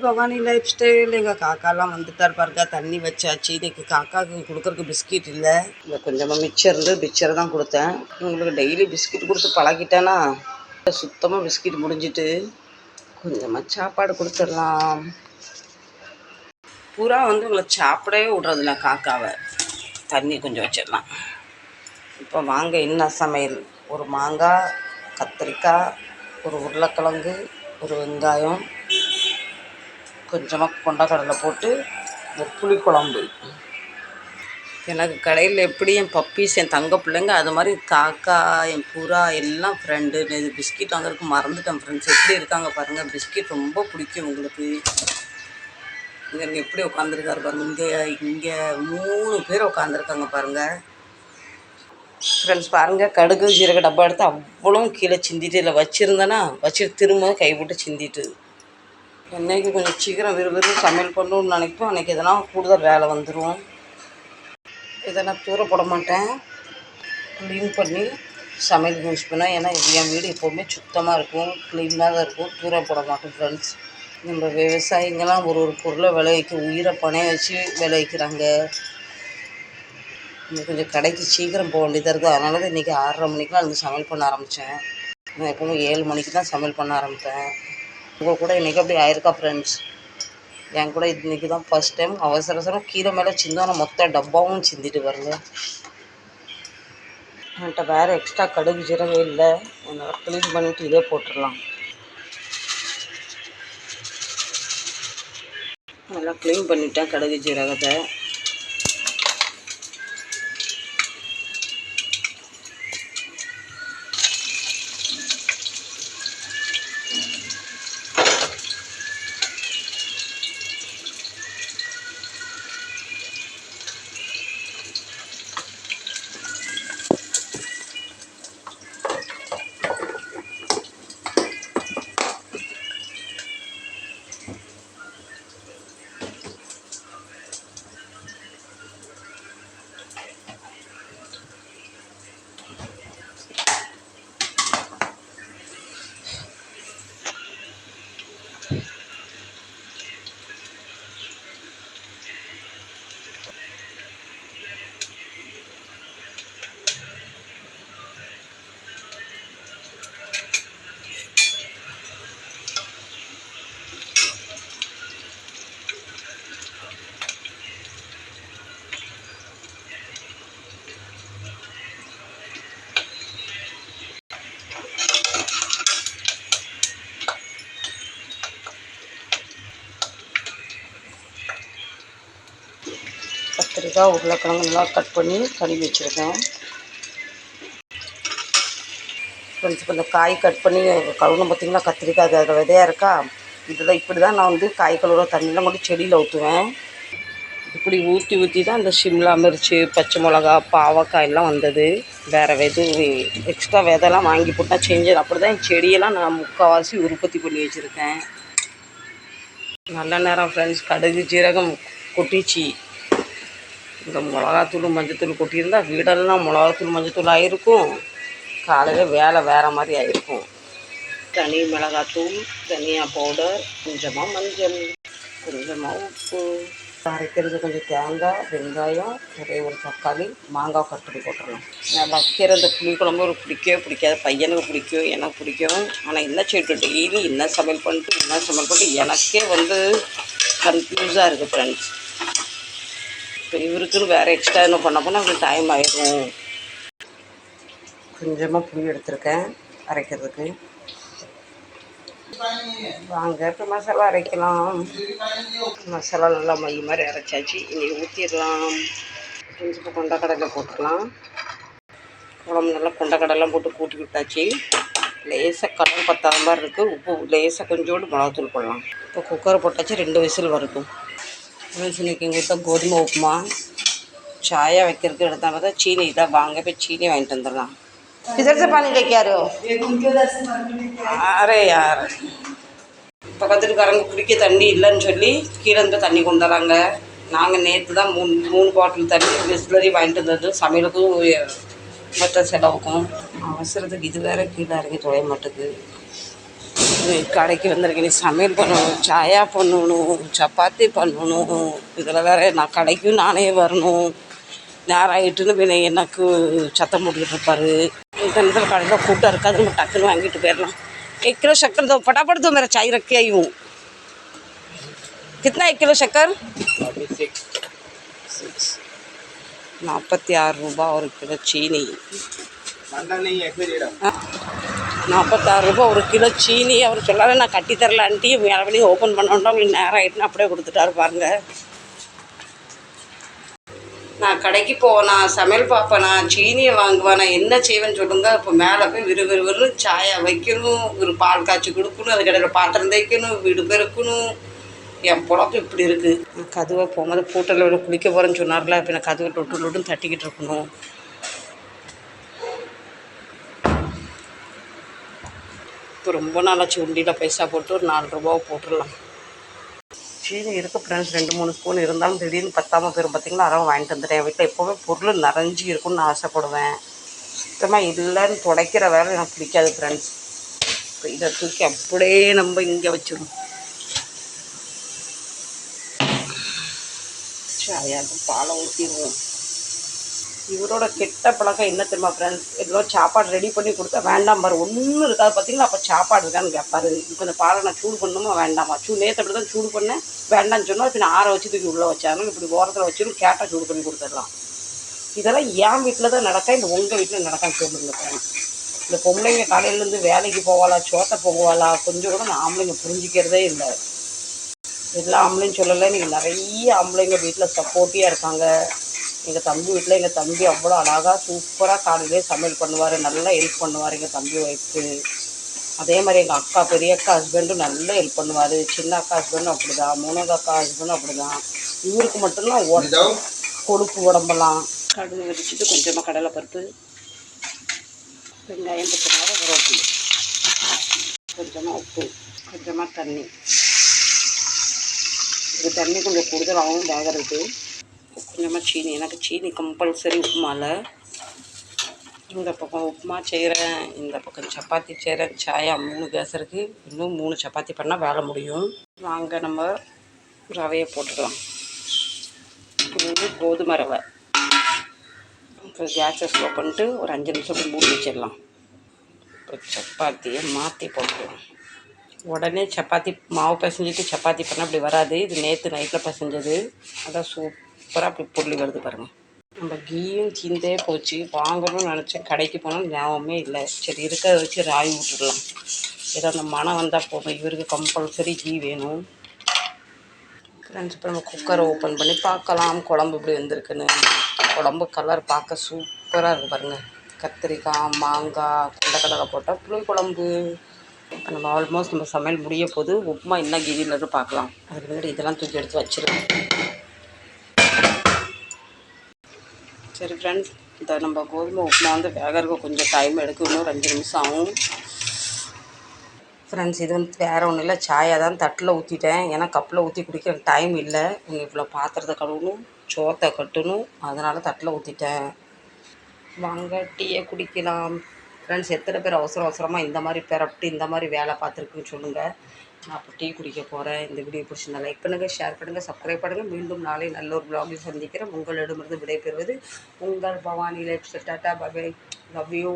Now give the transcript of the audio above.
Bhavani life style எங்கள் காக்காலாம் வந்துட்டார் பாருங்க. தண்ணி வச்சாச்சு. இன்னைக்கு காக்காவுக்கு கொடுக்குறக்கு பிஸ்கெட் இல்லை. இல்லை கொஞ்சமாக மிச்சம் இருந்து பிக்சர் தான் கொடுத்தேன். உங்களுக்கு டெய்லி பிஸ்கெட் கொடுத்து பழகிட்டேன்னா சுத்தமாக பிஸ்கெட் முடிஞ்சிட்டு கொஞ்சமாக சாப்பாடு கொடுத்துடலாம். பூரா வந்து உங்களை சாப்பிடவே விடுறதில்ல காக்காவை. தண்ணி கொஞ்சம் வச்சிடலாம். இப்போ வாங்க என்ன சமையல்? ஒரு மாங்காய் கத்திரிக்காய் ஒரு உருளைக்கிழங்கு ஒரு வெங்காயம் கொஞ்சமாக கொண்டக்கடலை போட்டு புளி புளிக்குழம்பு எனக்கு கடையில் எப்படி என் பப்பீஸ் என் தங்க பிள்ளைங்க அது மாதிரி காக்கா என் புறா எல்லாம் ஃப்ரெண்டு இது பிஸ்கெட் வாங்குறதுக்கு மறந்துட்டேன் ஃப்ரெண்ட்ஸ் எப்படி இருக்காங்க பாருங்கள் பிஸ்கெட் ரொம்ப பிடிக்கும் உங்களுக்கு. இங்கே எப்படி உட்காந்துருக்காரு பாருங்க இங்கே இங்கே மூணு பேர் உட்காந்துருக்காங்க பாருங்கள் ஃப்ரெண்ட்ஸ் பாருங்கள் கடுகு ஜீரக டப்பா எடுத்து அவ்வளோ கீழே சிந்திட்டு இல்லை வச்சுருந்தேன்னா வச்சுட்டு திரும்ப கைவிட்டு சிந்திட்டு. என்றைக்கு கொஞ்சம் சீக்கிரம் விறுவிறு சமையல் பண்ணணும்னு நினைப்போம். அன்றைக்கி எதனா கூடுதல் வேலை வந்துடும் இதை நான் தூர போட மாட்டேன். க்ளீன் பண்ணி சமையல் யூஸ் பண்ணேன் ஏன்னா என் வீடு எப்போவுமே சுத்தமாக இருக்கும். க்ளீனாக தான் இருக்கும். தூர போட மாட்டோம் ஃப்ரெண்ட்ஸ் நம்ம விவசாயிங்கெல்லாம் ஒரு ஒரு பொருளை விளைவிக்க உயிரை பணைய வச்சு விளைவிக்கிறாங்க. இன்னும் கொஞ்சம் கடைக்கு சீக்கிரம் போக வேண்டியதாக இருக்குது. அதனால தான் இன்றைக்கி ஆறரை மணிக்கெலாம் வந்து சமையல் பண்ண ஆரம்பித்தேன் நான் எப்பவுமே ஏழு மணிக்கு தான் சமையல் பண்ண ஆரம்பிப்பேன். உங்கள் கூட இன்றைக்கி அப்படி ஆயிருக்கா ஃப்ரெண்ட்ஸ் என் கூட இன்றைக்கி தான் ஃபஸ்ட் டைம் அவசர அவசரம் கீழே மேலே சிந்தான மொத்த டப்பாவும் சிந்திட்டு வருங்க என்கிட்ட வேறு எக்ஸ்ட்ரா கடுகு ஜீரகம் இல்லை. அதனால் க்ளீன் பண்ணிவிட்டு இதே போட்டுடலாம். நல்லா க்ளீன் பண்ணிட்டேன் கடுகு ஜீரகத்தை இதுதான் உருளைக்கிழங்கு நல்லா கட் பண்ணி கழுவி வச்சுருக்கேன். ஃப்ரெண்ட்ஸ் இப்போ இந்த காய் கட் பண்ணி கழுவுன பார்த்தீங்களா கத்திரிக்காய் அது அதில் விதையாக இருக்கா? இதில் இப்படி தான் நான் வந்து காய் கழுவுற தண்ணியெலாம் மட்டும் செடியில் ஊற்றுவேன் இப்படி ஊற்றி ஊற்றி தான் இந்த சிம்லா மிர்ச்சி பச்சை மிளகா பாவக்காய் எல்லாம் வந்தது. வேறு வெது எக்ஸ்ட்ரா விதைலாம் வாங்கி போட்டால் செஞ்சது. அப்படி தான் என் செடியெல்லாம் நான் முக்கால்வாசி உற்பத்தி பண்ணி வச்சுருக்கேன். நல்ல நேரம் ஃப்ரெண்ட்ஸ் கடுகு ஜீரகம் கொட்டிச்சு. இந்த மிளகாத்தூள் மஞ்சத்தூள் கொட்டியிருந்தால் வீடெல்லாம் மிளகாத்தூள் மஞ்சத்தூள் ஆகிருக்கும் காலையில் வேலை வேறு மாதிரி ஆகிருக்கும் தனி மிளகாத்தூள் தனியாக பவுடர் கொஞ்சமாக மஞ்சள் கொஞ்சமாக உப்பு. அரைக்கிறது கொஞ்சம் தேங்காய் வெங்காயம் ஒரே ஒரு தக்காளி மாங்காய் கட் பண்ணி போட்டுடலாம் நான் வைக்கிற இந்த புளிக்குழம்பு ஒரு பிடிக்கவே பிடிக்காது. பையனுக்கு பிடிக்கும் எனக்கு பிடிக்கும். ஆனால் என்ன செய்யட்டும் டெய்லி என்ன சமையல் பண்ணிட்டு என்ன சமையல் பண்ணிட்டு எனக்கே வந்து கன்ஃபியூஸாக இருக்குது ஃப்ரெண்ட்ஸ் இப்போ இவருக்குன்னு வேறு எக்ஸ்ட்ரா என்ன பண்ண போனால் அவங்களுக்கு டைம் ஆயிடும் கொஞ்சமாக புளி எடுத்திருக்கேன் அரைக்கிறதுக்கு. வாங்க இப்போ மசாலா அரைக்கலாம். மசாலா நல்லா மை மாதிரி அரைச்சாச்சு. இன்றைக்கி ஊற்றிடலாம் கொஞ்சம் இப்போ கொண்டக்கடலை போட்டுக்கலாம். குழம்பு நல்லா கொண்டக்கடலாம் போட்டு கூட்டி விட்டாச்சு. லேசாக கடல் பத்தாத மாதிரி இருக்குது உப்பு லேசாக கொஞ்சோண்டு மிளகாத்தூள் போடலாம். இப்போ குக்கரை போட்டாச்சு ரெண்டு விசில் வருது இன்னைக்கு எங்கள் வீட்டில் கோதுமை உப்புமா சாயா வைக்கிறதுக்கு எடுத்தா பார்த்தா சீனி இதான் வாங்க போய் சீனி வாங்கிட்டு வந்துடலாம் किधर से पानी लेके आ रहे हो अरे यार பக்கத்துக்காரங்க குடிக்க தண்ணி இல்லைன்னு சொல்லி கீழே இருந்து தண்ணி கொண்டு வராங்க நாங்கள் நேற்று தான் மூணு மூணு பாட்டில் தண்ணி பிஸ்லரி வாங்கிட்டு வந்தது சமையலுக்கும் மற்ற செலவுக்கும் அவசரத்துக்கு இது வேற கீழே இறங்கி தொலைய மாட்டேங்குது நீ கடைக்கு வந்திருக்கேன் நீ சமையல் பண்ணணும் சாயா பண்ணணும் சப்பாத்தி பண்ணணும் இதில் வேற நான் கடைக்கும் நானே வரணும் நேரம் ஆகிட்டுன்னு பின்ன எனக்கு சத்தம் போட்டுக்கிட்டு இருப்பாரு இந்த நேரத்தில் கடையில் கூட்டம் இருக்காது நம்ம டக்குன்னு வாங்கிட்டு போயிடலாம் एक किलो शक्कर दो फटाफट दो मेरा चाय रख के आई हूँ कितना एक किलो शक्कर நாற்பத்தி ஆறு ரூபா ஒரு கிலோ சீனி நாற்பத்தாறு ரூபா ஒரு கிலோ சீனி அவர் சொல்லாத நான் கட்டி தரலான்ட்டி மேலே ஓப்பன் பண்ணோன்னா உங்களுக்கு நேரம் ஆகிட்டுன்னு அப்படியே கொடுத்துட்டாரு பாருங்க. நான் கடைக்கு போவேனா சமையல் பார்ப்பேனா சீனியை வாங்குவேண்ணா என்ன செய்வேன்னு சொல்லுங்க. இப்போ மேலே போய் விறு விறுவிறு சாயா வைக்கணும் ஒரு பால் காய்ச்சி கொடுக்கணும் அது கடையில் பாத்திரம் தைக்கணும் வீடு பெருக்கணும். என் பொழப்பு இப்படி இருக்குது கதுவாக போகும்போது பூட்டலோட குளிக்க போகிறேன்னு சொன்னார்ல இப்போ நான் கதுவை லொட்டு லொட்டுன்னு தட்டிக்கிட்டு இருக்கணும். இப்போ ரொம்ப நாளாச்சு உண்டியில் பைசா போட்டு ஒரு நாலு ரூபாவை போட்டுடலாம். சீனி இருக்கு ஃப்ரெண்ட்ஸ் ரெண்டு மூணு ஸ்பூன் இருந்தாலும் திடீர்னு பத்தாமல் பேரும் பார்த்திங்கன்னா அதான் வாங்கிட்டு வந்துட்டேன். என் வீட்டில் எப்போவுமே பொருள் நிறைஞ்சி இருக்கும்னு நான் ஆசைப்படுவேன். சுத்தமாக இல்லைன்னு துடைக்கிற வேலை எனக்கு பிடிக்காது ஃப்ரெண்ட்ஸ் இப்போ இதை தூக்கி அப்படியே நம்ம இங்கே வச்சிடும் சாயாக்கு பாலை ஊற்றிடுவோம் இவரோட கெட்ட பழக்கம் என்ன தெரியுமா ஃப்ரெண்ட்ஸ் ஏதோ சாப்பாடு ரெடி பண்ணி கொடுத்தா வேண்டாம் பாரு. ஒன்றும் இருக்காது. பார்த்தீங்களா அப்போ சாப்பாடு இருக்கான்னு கேட்பாரு இப்போ இந்த பாலை நான் சூடு பண்ணணுமா வேண்டாமா? சூ நேற்று அப்படி தான் சூடு பண்ணேன். வேண்டாம்னு சொன்னால் இப்போ நான் ஆற வச்சு தூக்கி உள்ளே வச்சாங்க இப்படி ஓரத்தில் வச்சிடும் கேட்டால் சூடு பண்ணி கொடுத்துடலாம். இதெல்லாம் என் வீட்டில் தான் நடக்கா இந்த உங்கள் வீட்டில் நடக்கான்னு சொல்லுங்க ஃப்ரெண்ட்ஸ் இந்த பொம்பளைங்க காலையிலேருந்து வேலைக்கு போவாளா சோத்தை போவாளா கொஞ்சம் கூட நான் ஆம்பளைங்க புரிஞ்சிக்கிறதே இல்லை. எல்லா ஆம்பளையும் சொல்லலை. நீங்கள் நிறைய ஆம்பளைங்க வீட்டில் சப்போர்ட்டிவாக இருக்காங்க. எங்கள் தம்பி வீட்டில் எங்கள் தம்பி அவ்வளோ அழகாக சூப்பராக காலையிலே சமையல் பண்ணுவார். நல்லா ஹெல்ப் பண்ணுவார் எங்கள் தம்பி ஒய்ஃப்க்கு அதே மாதிரி எங்கள் அக்கா பெரிய அக்கா ஹஸ்பண்டும் நல்லா ஹெல்ப் பண்ணுவார். சின்ன அக்கா ஹஸ்பண்டும் அப்படி தான் மூணாவது அக்கா ஹஸ்பண்டும் அப்படி தான் இவருக்கு மட்டும்தான் உட கொழுப்பு உடம்பெல்லாம். கடுகு வெடிச்சிட்டு கொஞ்சமாக கடலைப்பருப்பு வெங்காயம் பச்சை கருவேப்பிலை. கொஞ்சமாக உப்பு கொஞ்சமாக தண்ணி. இது தண்ணி கொஞ்சம் கூடுதலாகவும் வேகிறது. கொஞ்சமாக சீனி எனக்கு சீனி கம்பல்சரி உப்புமாவில் இந்த பக்கம் உப்புமா செய்கிறேன் இந்த பக்கம் சப்பாத்தி செய்கிறேன் சாயா மூணு கேஸ் இருக்குது இன்னும் மூணு சப்பாத்தி பண்ணால் வேலை முடியும். வாங்க நம்ம ரவையை போட்டுக்கலாம். இது வந்து கோதுமை ரவை. இப்போ கேஸை ஸ்லோ பண்ணிட்டு ஒரு அஞ்சு நிமிஷம் இப்படி மூடி வச்சிடலாம். இப்போ சப்பாத்தியை மாற்றி போட்டுக்கலாம். உடனே சப்பாத்தி மாவு பிசைஞ்சிட்டு சப்பாத்தி பண்ணால் அப்படி வராது. இது நேற்று நைட்டில் பிசைஞ்சது. அதான் சூப்பராக அப்படி புள்ளி வருது பாருங்கள் நம்ம கீயும் தீந்தே போச்சு. வாங்கணும்னு நினச்சேன் கடைக்கு போனால் ஞாபகமே இல்லை. சரி இருக்கிறத வச்சு ராய் விட்டுடலாம் ஏதோ அந்த மனம் வந்தால் போதும். இவருக்கு கம்பல்சரி கீ வேணும். ஃப்ரெண்ட்ஸ் இப்போ நம்ம குக்கரை ஓப்பன் பண்ணி பார்க்கலாம். குழம்பு இப்படி வந்திருக்குன்னு. குழம்பு கலர் பார்க்க சூப்பராக இருக்குது பாருங்கள் கத்திரிக்காய் மாங்காய் கொண்டக்கடலை போட்டால் புளி குழம்பு. இப்போ நம்ம ஆல்மோஸ்ட் நம்ம சமையல் முடிய போது உப்புமா என்ன கீதியிலன்னு பார்க்கலாம். அதுக்கு முன்னாடி இதெல்லாம் தூக்கி எடுத்து வச்சிருக்கேன் சரி ஃப்ரெண்ட்ஸ் இந்த நம்ம கோதுமை உப்புமா வந்து வேகறதுக்கு கொஞ்சம் டைம் எடுக்கும் இன்னும் ஒரு அஞ்சு நிமிஷம் ஆகும். ஃப்ரெண்ட்ஸ் இது வந்து வேறு ஒன்றும் இல்லை சாயை தான் தட்டில் ஊற்றிட்டேன் ஏன்னா கப்பில் ஊற்றி குடிக்கிற டைம் இல்லை. நீங்கள் இவ்வளோ பாத்திரத்தை கழுவணும் சோத்தை கட்டணும். அதனால் தட்டில் ஊற்றிட்டேன் வாங்க டீயை குடிக்கலாம். ஃப்ரெண்ட்ஸ் எத்தனை பேர் அவசர அவசரமாக இந்த மாதிரி பெறப்பட்டு இந்த மாதிரி வேலை பார்த்துருக்குன்னு சொல்லுங்கள் நான் இப்போ டீ குடிக்க போகிறேன் இந்த வீடியோ பிடிச்சிருந்தா லைக் பண்ணுங்கள் ஷேர் பண்ணுங்கள் சப்ஸ்கிரைப் பண்ணுங்கள் மீண்டும் நாளை நல்ல ஒரு பிளாகில் சந்திக்கிறேன். உங்களிடமிருந்து விடைபெறுவது உங்கள் Bhavani life tata bye bye love you